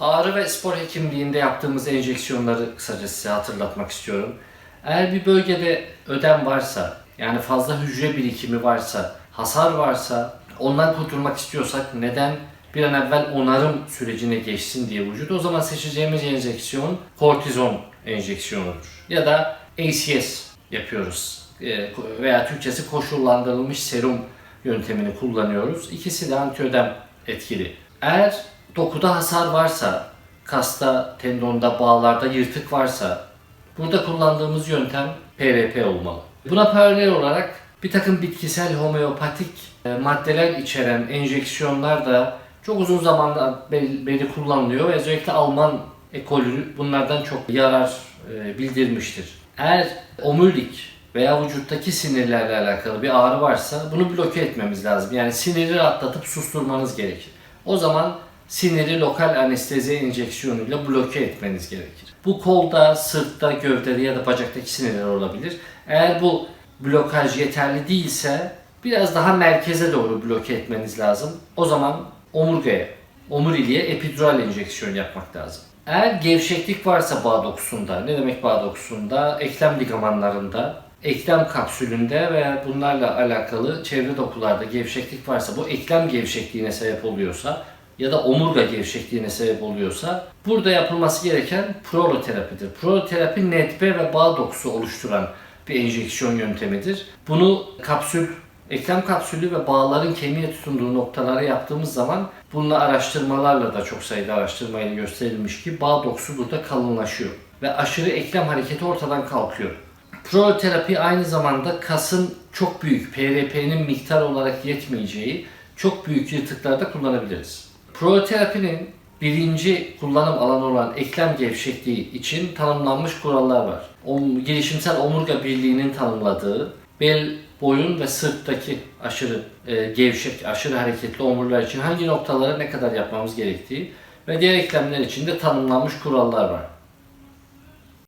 Ağrı ve spor hekimliğinde yaptığımız enjeksiyonları kısaca size hatırlatmak istiyorum. Eğer bir bölgede ödem varsa, yani fazla hücre birikimi varsa, hasar varsa, ondan kurtulmak istiyorsak neden bir an evvel onarım sürecine geçsin diye vücut o zaman seçeceğimiz enjeksiyon kortizon enjeksiyonudur. Ya da ACS yapıyoruz Ee, veya Türkçesi koşullandırılmış serum yöntemini kullanıyoruz. İkisi de antiödem etkili. Eğer dokuda hasar varsa, kasta, tendonda, bağlarda yırtık varsa burada kullandığımız yöntem PRP olmalı. Buna paralel olarak bir takım bitkisel homeopatik e, maddeler içeren enjeksiyonlar da çok uzun zamandan beri, kullanılıyor özellikle Alman ekolü bunlardan çok yarar e, bildirmiştir. Eğer omurilik veya vücuttaki sinirlerle alakalı bir ağrı varsa bunu bloke etmemiz lazım. Yani siniri rahatlatıp susturmanız gerekir. O zaman siniri lokal anestezi enjeksiyonuyla bloke etmeniz gerekir. Bu kolda, sırtta, gövdede ya da bacaktaki sinirler olabilir. Eğer bu blokaj yeterli değilse biraz daha merkeze doğru bloke etmeniz lazım. O zaman omurgaya, omuriliğe epidural enjeksiyon yapmak lazım. Eğer gevşeklik varsa bağ dokusunda, ne demek bağ dokusunda? Eklem ligamanlarında, eklem kapsülünde veya bunlarla alakalı çevre dokularda gevşeklik varsa, bu eklem gevşekliğine sebep oluyorsa ya da omurga gevşekliğine sebep oluyorsa burada yapılması gereken proloterapidir. Proloterapi netbe ve bağ dokusu oluşturan bir enjeksiyon yöntemidir. Bunu kapsül, eklem kapsülü ve bağların kemiğe tutunduğu noktalara yaptığımız zaman bununla araştırmalarla da çok sayıda araştırmayla gösterilmiş ki bağ dokusu burada kalınlaşıyor ve aşırı eklem hareketi ortadan kalkıyor. Proloterapi aynı zamanda kasın çok büyük, PRP'nin miktar olarak yetmeyeceği çok büyük yırtıklarda kullanabiliriz. Proloterapinin birinci kullanım alanı olan eklem gevşekliği için tanımlanmış kurallar var. Om, gelişimsel omurga birliğinin tanımladığı bel, boyun ve sırttaki aşırı e, gevşek, aşırı hareketli omurlar için hangi noktalara ne kadar yapmamız gerektiği ve diğer eklemler için de tanımlanmış kurallar var.